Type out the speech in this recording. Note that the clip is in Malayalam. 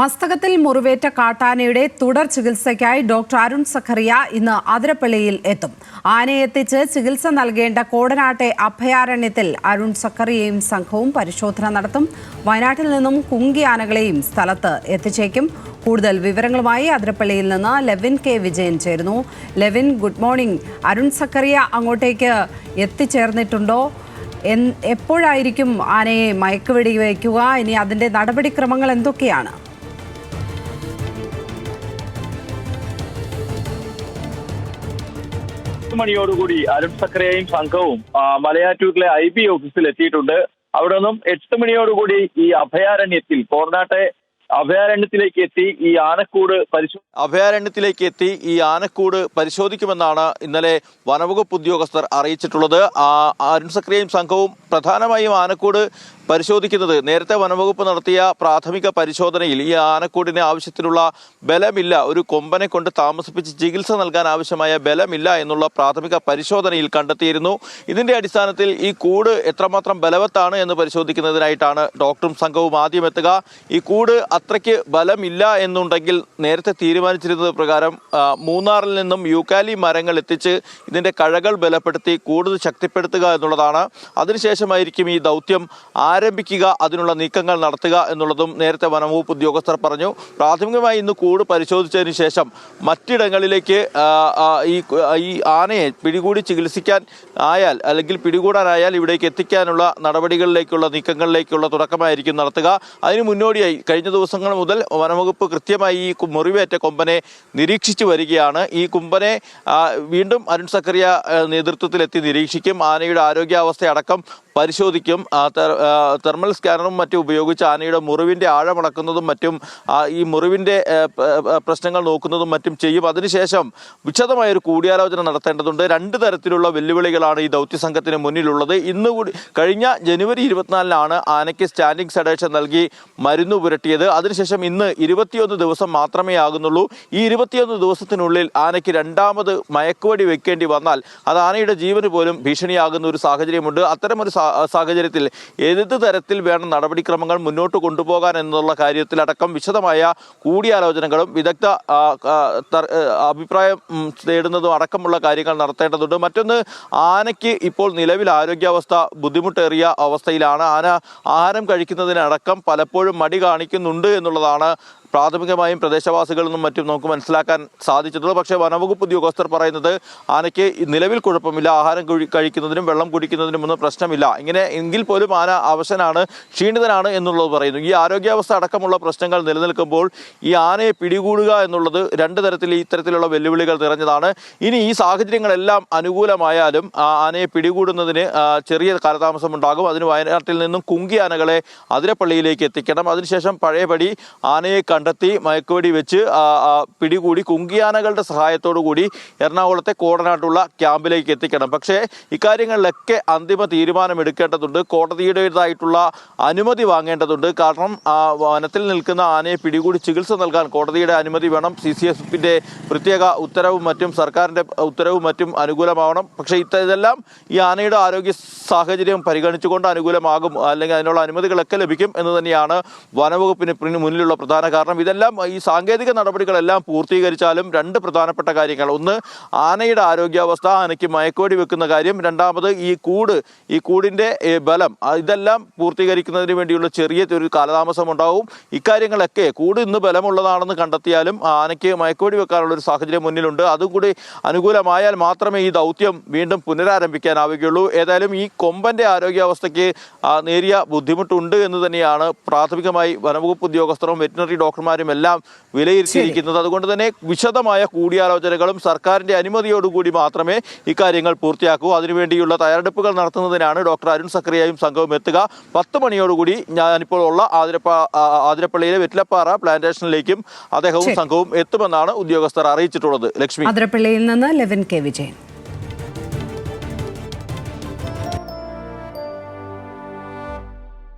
മസ്തകത്തിൽ മുറിവേറ്റ കാട്ടാനയുടെ തുടർ ചികിത്സയ്ക്കായി ഡോക്ടർ അരുൺ സഖറിയ ഇന്ന് അതിരപ്പള്ളിയിൽ എത്തും. ആനയെ എത്തിച്ച് ചികിത്സ നൽകേണ്ട കോടനാട്ടെ അഭയാരണ്യത്തിൽ അരുൺ സഖറിയയും സംഘവും പരിശോധന നടത്തും. വയനാട്ടിൽ നിന്നും കുങ്കി ആനകളെയും സ്ഥലത്ത് എത്തിച്ചേക്കും. കൂടുതൽ വിവരങ്ങളുമായി അതിരപ്പള്ളിയിൽ നിന്ന് ലെവിൻ കെ വിജയൻ ചേരുന്നു. Levin good morning. Arun Zachariah അങ്ങോട്ടേക്ക് എത്തിച്ചേർന്നിട്ടുണ്ടോ? എപ്പോഴായിരിക്കും ആനയെ മയക്കുവെടി വയ്ക്കുക ഇനി അതിന്റെ നടപടിക്രമങ്ങൾ എന്തൊക്കെയാണ്? പത്ത് മണിയോടുകൂടി അരുൺ സക്രയെയും സംഘവും മലയാറ്റൂരിലെ ഐ ബി ഓഫീസിൽ എത്തിയിട്ടുണ്ട്. അവിടെ നിന്നും എട്ട് മണിയോടുകൂടി ഈ അഭയാരണ്യത്തിൽ കോർണാട്ടെ അഭയാരണ്യത്തിലേക്ക് എത്തി ഈ ആനക്കൂട് പരിശോ അഭയാരണ്യത്തിലേക്ക് എത്തി ഈ ആനക്കൂട് പരിശോധിക്കുമെന്നാണ് ഇന്നലെ വനവകുപ്പ് ഉദ്യോഗസ്ഥർ അറിയിച്ചിട്ടുള്ളത്. ആ, അരുൺ സക്രയും സംഘവും പ്രധാനമായും ആനക്കൂട് പരിശോധിക്കുന്നത് നേരത്തെ വനവകുപ്പ് നടത്തിയ പ്രാഥമിക പരിശോധനയിൽ ഈ ആനക്കൂടിന് ആവശ്യത്തിനുള്ള ബലമില്ല. ഒരു കൊമ്പനെ കൊണ്ട് താമസിപ്പിച്ച് ചികിത്സ നൽകാൻ ആവശ്യമായ ബലമില്ല എന്നുള്ള പ്രാഥമിക പരിശോധനയിൽ കണ്ടെത്തിയിരുന്നു. ഇതിന്റെ അടിസ്ഥാനത്തിൽ ഈ കൂട് എത്രമാത്രം ബലവത്താണ് എന്ന് പരിശോധിക്കുന്നതിനായിട്ടാണ് ഡോക്ടറും സംഘവും ആദ്യം എത്തുക. ഈ കൂട് അത്രയ്ക്ക് ബലമില്ല എന്നുണ്ടെങ്കിൽ നേരത്തെ തീരുമാനിച്ചിരുന്നത് പ്രകാരം മൂന്നാറിൽ നിന്നും യൂക്കാലി മരങ്ങൾ എത്തിച്ച് ഇതിന്റെ കഴകൾ ബലപ്പെടുത്തി കൂടുതൽ ശക്തിപ്പെടുത്തുക എന്നുള്ളതാണ്. അതിനുശേഷമായിരിക്കും ഈ ദൗത്യം ആരംഭിക്കുക അതിനുള്ള നീക്കങ്ങൾ നടത്തുക എന്നുള്ളതും നേരത്തെ വനംവകുപ്പ് ഉദ്യോഗസ്ഥർ പറഞ്ഞു. പ്രാഥമികമായി ഇന്ന് കൂട് പരിശോധിച്ചതിന് ശേഷം മറ്റിടങ്ങളിലേക്ക് ഈ ഈ ആനയെ പിടികൂടി ചികിത്സിക്കാൻ ആയാൽ അല്ലെങ്കിൽ പിടികൂടാനായാൽ ഇവിടേക്ക് എത്തിക്കാനുള്ള നടപടികളിലേക്കുള്ള നീക്കങ്ങളിലേക്കുള്ള തുടക്കമായിരിക്കും നടത്തുക. അതിന് മുന്നോടിയായി കഴിഞ്ഞ ദിവസങ്ങൾ മുതൽ വനംവകുപ്പ് കൃത്യമായി ഈ മുറിവേറ്റ കൊമ്പനെ നിരീക്ഷിച്ചു വരികയാണ്. ഈ കുമ്പനെ വീണ്ടും അരുൺ സക്കറിയ നേതൃത്വത്തിലെത്തി നിരീക്ഷിക്കും. ആനയുടെ ആരോഗ്യാവസ്ഥ അടക്കം പരിശോധിക്കും. തെർമൽ സ്കാനറും മറ്റും ഉപയോഗിച്ച് ആനയുടെ മുറിവിന്റെ ആഴമളക്കുന്നതും മറ്റും ഈ ഏ, പ്രശ്നങ്ങൾ നോക്കുന്നതും മറ്റും ചെയ്യും. അതിനുശേഷം വിശദമായൊരു കൂടിയാലോചന നടത്തേണ്ടതുണ്ട്. രണ്ട് തരത്തിലുള്ള വെല്ലുവിളികളാണ് ഈ ദൗത്യ സംഘത്തിന് മുന്നിലുള്ളത്. ഇന്ന് കൂടി കഴിഞ്ഞ ജനുവരി ഇരുപത്തിനാലിനാണ് ആനയ്ക്ക് സ്റ്റാൻഡിംഗ് സെഡേഷൻ നൽകി മരുന്ന് പുരട്ടിയത്. അതിനുശേഷം ഇന്ന് ഇരുപത്തിയൊന്ന് ദിവസം മാത്രമേ ആകുന്നുള്ളൂ. ഈ ഇരുപത്തിയൊന്ന് ദിവസത്തിനുള്ളിൽ ആനയ്ക്ക് രണ്ടാമത് മയക്കുവടി വെക്കേണ്ടി വന്നാൽ അത് ആനയുടെ ജീവന് പോലും ഭീഷണിയാകുന്ന ഒരു സാഹചര്യമുണ്ട്. അത്തരമൊരു സാ- സാഹചര്യത്തിൽ ഏത് തരത്തിൽ വേണം നടപടിക്രമങ്ങൾ മുന്നോട്ട് കൊണ്ടുപോകാൻ എന്നുള്ള കാര്യത്തിലടക്കം വിശദമായ കൂടിയാലോചനകളും വിദഗ്ധ അഭിപ്രായം തേടുന്നതും അടക്കമുള്ള കാര്യങ്ങൾ നടത്തേണ്ടതുണ്ട്. മറ്റൊന്ന് ആനയ്ക്ക് ഇപ്പോൾ നിലവിൽ ആരോഗ്യാവസ്ഥ ബുദ്ധിമുട്ടേറിയ അവസ്ഥയിലാണ്. ആന ആഹാരം കഴിക്കുന്നതിനടക്കം പലപ്പോഴും മടി കാണിക്കുന്നുണ്ട് എന്നുള്ളതാണ് പ്രാഥമികമായും പ്രദേശവാസികളിൽ നിന്നും മറ്റും നമുക്ക് മനസ്സിലാക്കാൻ സാധിച്ചിട്ടുള്ളത്. പക്ഷേ വനവകുപ്പ് ഉദ്യോഗസ്ഥർ പറയുന്നത് ആനയ്ക്ക് നിലവിൽ കുഴപ്പമില്ല. ആഹാരം കഴിക്കുന്നതിനും വെള്ളം കുടിക്കുന്നതിനും ഒന്നും പ്രശ്നമില്ല. ഇങ്ങനെ എങ്കിൽ പോലും ആന അവശനാണ് ക്ഷീണിതനാണ് എന്നുള്ളത് പറയുന്നു. ഈ ആരോഗ്യാവസ്ഥ അടക്കമുള്ള പ്രശ്നങ്ങൾ നിലനിൽക്കുമ്പോൾ ഈ ആനയെ പിടികൂടുക എന്നുള്ളത് രണ്ട് തരത്തിൽ ഇത്തരത്തിലുള്ള വെല്ലുവിളികൾ നിറഞ്ഞതാണ്. ഇനി ഈ സാഹചര്യങ്ങളെല്ലാം അനുകൂലമായാലും ആനയെ പിടികൂടുന്നതിന് ചെറിയ കാലതാമസം ഉണ്ടാകും അതിന് വയനാട്ടിൽ നിന്നും കുങ്കി ആനകളെ അതിരപ്പള്ളിയിലേക്ക് എത്തിക്കണം. അതിനുശേഷം പഴയപടി ആനയെ കണ്ടെത്തി മയക്കുവെടി വെച്ച് പിടികൂടി കുങ്കിയാനകളുടെ സഹായത്തോടു കൂടി എറണാകുളത്തെ കോടനാട്ടുള്ള ക്യാമ്പിലേക്ക് എത്തിക്കണം. പക്ഷേ ഇക്കാര്യങ്ങളിലൊക്കെ അന്തിമ തീരുമാനം എടുക്കേണ്ടതുണ്ട് കോടതിയുടേതായിട്ടുള്ള അനുമതി വാങ്ങേണ്ടതുണ്ട്. കാരണം വനത്തിൽ നിൽക്കുന്ന ആനയെ പിടികൂടി ചികിത്സ നൽകാൻ കോടതിയുടെ അനുമതി വേണം. സി സി എസ് പിന്റെ പ്രത്യേക ഉത്തരവും മറ്റും സർക്കാരിന്റെ ഉത്തരവും മറ്റും അനുകൂലമാവണം. പക്ഷേ ഇതെല്ലാം ഈ ആനയുടെ ആരോഗ്യ സാഹചര്യം പരിഗണിച്ചുകൊണ്ട് അനുകൂലമാകും. അല്ലെങ്കിൽ അതിനുള്ള അനുമതികളൊക്കെ ലഭിക്കും എന്ന് തന്നെയാണ് വനവകുപ്പിന് മുന്നിലുള്ള പ്രധാന കാരണം. ഇതെല്ലാം ഈ സാങ്കേതിക നടപടികളെല്ലാം പൂർത്തീകരിച്ചാലും രണ്ട് പ്രധാനപ്പെട്ട കാര്യങ്ങൾ. ഒന്ന് ആനയുടെ ആരോഗ്യാവസ്ഥ ആനയ്ക്ക് മയക്കോടി വെക്കുന്ന കാര്യം. രണ്ടാമത് ഈ കൂട് ഈ കൂടിന്റെ ബലം ഇതെല്ലാം പൂർത്തീകരിക്കുന്നതിന് വേണ്ടിയുള്ള ചെറിയ ഒരു കാലതാമസം ഉണ്ടാവും. ഇക്കാര്യങ്ങളൊക്കെ കൂട് ഇന്ന് ബലമുള്ളതാണെന്ന് കണ്ടെത്തിയാലും ആനയ്ക്ക് മയക്കോടി വെക്കാനുള്ള ഒരു സാഹചര്യം മുന്നിലുണ്ട്. അതുകൂടി അനുകൂലമായാൽ മാത്രമേ ഈ ദൗത്യം വീണ്ടും പുനരാരംഭിക്കാനാവുകയുള്ളൂ. ഏതായാലും ഈ കൊമ്പന്റെ ആരോഗ്യാവസ്ഥയ്ക്ക് നേരിയ ബുദ്ധിമുട്ടുണ്ട് എന്ന് തന്നെയാണ് പ്രാഥമികമായി വനവകുപ്പ് ഉദ്യോഗസ്ഥരും വെറ്റിനറി ഡോക്ടർമാരും എല്ലാം വിലയിരുത്തിയിരിക്കുന്നത് അതുകൊണ്ട് തന്നെ വിശദമായ കൂടിയാലോചനകളും സർക്കാരിന്റെ അനുമതിയോടുകൂടി മാത്രമേ ഇക്കാര്യങ്ങൾ പൂർത്തിയാക്കൂ. അതിനുവേണ്ടിയുള്ള തയ്യാറെടുപ്പുകൾ നടത്തുന്നതിനാണ് ഡോക്ടർ അരുൺ സക്രിയയും സംഘവും എത്തുക. പത്ത് മണിയോടുകൂടി ഞാനിപ്പോൾ ഉള്ള ആതിരപ്പ ആതിരപ്പള്ളിയിലെ വെറ്റിലപ്പാറ പ്ലാന്റേഷനിലേക്കും അദ്ദേഹവും സംഘവും എത്തുമെന്നാണ് ഉദ്യോഗസ്ഥർ അറിയിച്ചിട്ടുള്ളത്. ലക്ഷ്മി. ആതിരപ്പള്ളിയിൽ നിന്ന് ലെവൻ കെ. വിജയൻ.